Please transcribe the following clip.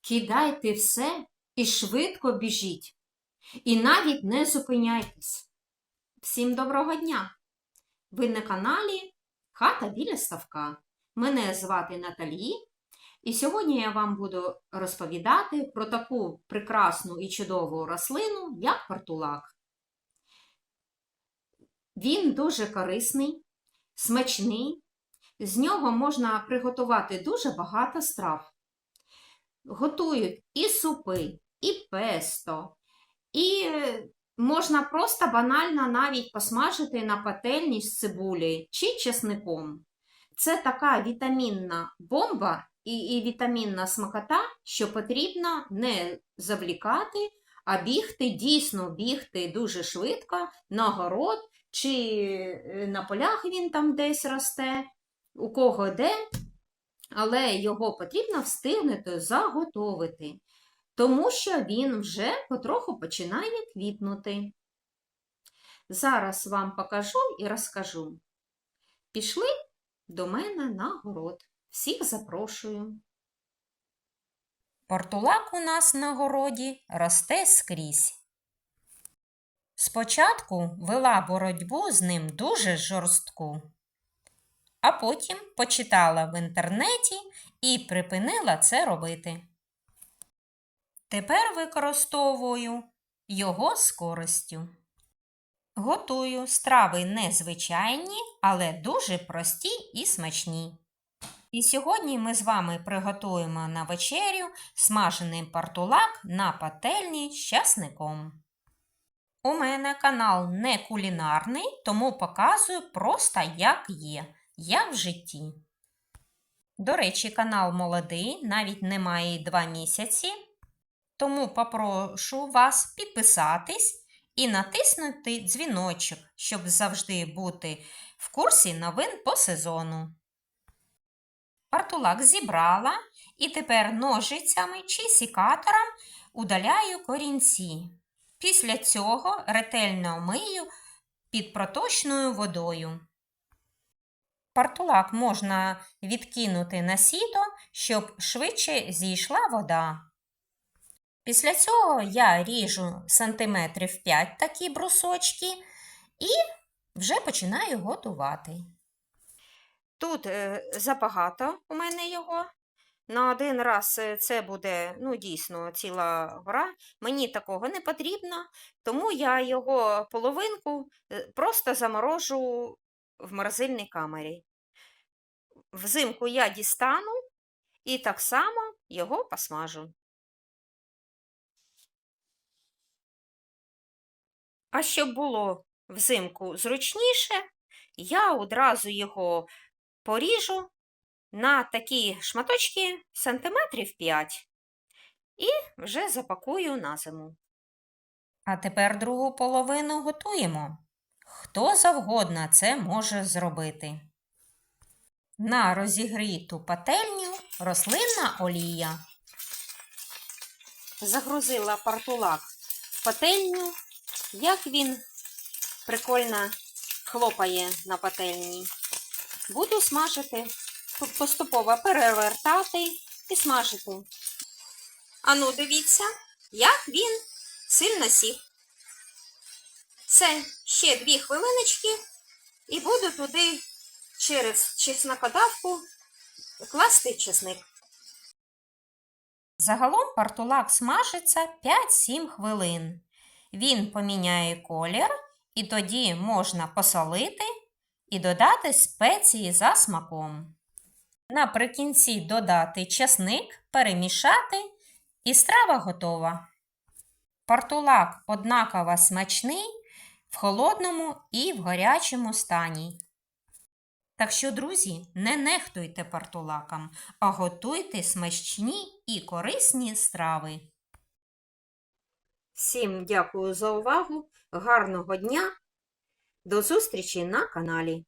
кидайте все і швидко біжіть. І навіть не зупиняйтесь. Всім доброго дня! Ви на каналі Хата біля ставка. Мене звати Наталі, і сьогодні я вам буду розповідати про таку прекрасну і чудову рослину, як портулак. Він дуже корисний, смачний, з нього можна приготувати дуже багато страв. Готують і супи, і песто, і е, можна просто банально навіть посмажити на пательні з цибулею чи чесником. Це така вітамінна бомба і, і вітамінна смакота, що потрібно не завлікати, а бігти, дійсно бігти дуже швидко на город, чи е, на полях він там десь росте, у кого де, але його потрібно встигнути заготовити, тому що він вже потроху починає квітнути. Зараз вам покажу і розкажу. Пішли до мене на город. Всіх запрошую. Портулак у нас на городі росте скрізь. Спочатку вела боротьбу з ним дуже жорстку, а потім почитала в інтернеті і припинила це робити. Тепер використовую його з користю. Готую страви незвичайні, але дуже прості і смачні. І сьогодні ми з вами приготуємо на вечерю смажений портулак на пательні з часником. У мене канал не кулінарний, тому показую просто як є, як в житті. До речі, канал молодий, навіть немає й 2 місяці. Тому попрошу вас підписатись і натиснути дзвіночок, щоб завжди бути в курсі новин по сезону. Партулак зібрала і тепер ножицями чи сікатором удаляю корінці. Після цього ретельно мию під проточною водою. Партулак можна відкинути на сіто, щоб швидше зійшла вода. Після цього я ріжу сантиметрів 5 такі брусочки і вже починаю готувати. Тут е, забагато у мене його. На один раз е, це буде ну, дійсно ціла гора. Мені такого не потрібно, тому я його половинку е, просто заморожу в морозильній камері. Взимку я дістану і так само його посмажу. А щоб було взимку зручніше, я одразу його поріжу на такі шматочки сантиметрів 5 і вже запакую на зиму. А тепер другу половину готуємо. Хто завгодно це може зробити. На розігріту пательню рослинна олія. Загрузила портулак в пательню, як він прикольно хлопає на пательні. Буду смажити, поступово перевертати і смажити. Ану, дивіться, як він сильно сів. Це ще дві хвилиночки і буду туди через чеснокодавку класти чесник. Загалом партулак смажиться 5-7 хвилин. Він поміняє колір, і тоді можна посолити і додати спеції за смаком. Наприкінці додати часник, перемішати і страва готова. Партулак однаково смачний в холодному і в гарячому стані. Так що, друзі, не нехтуйте партулакам, а готуйте смачні і корисні страви. Всім дякую за увагу, гарного дня, до зустрічі на каналі.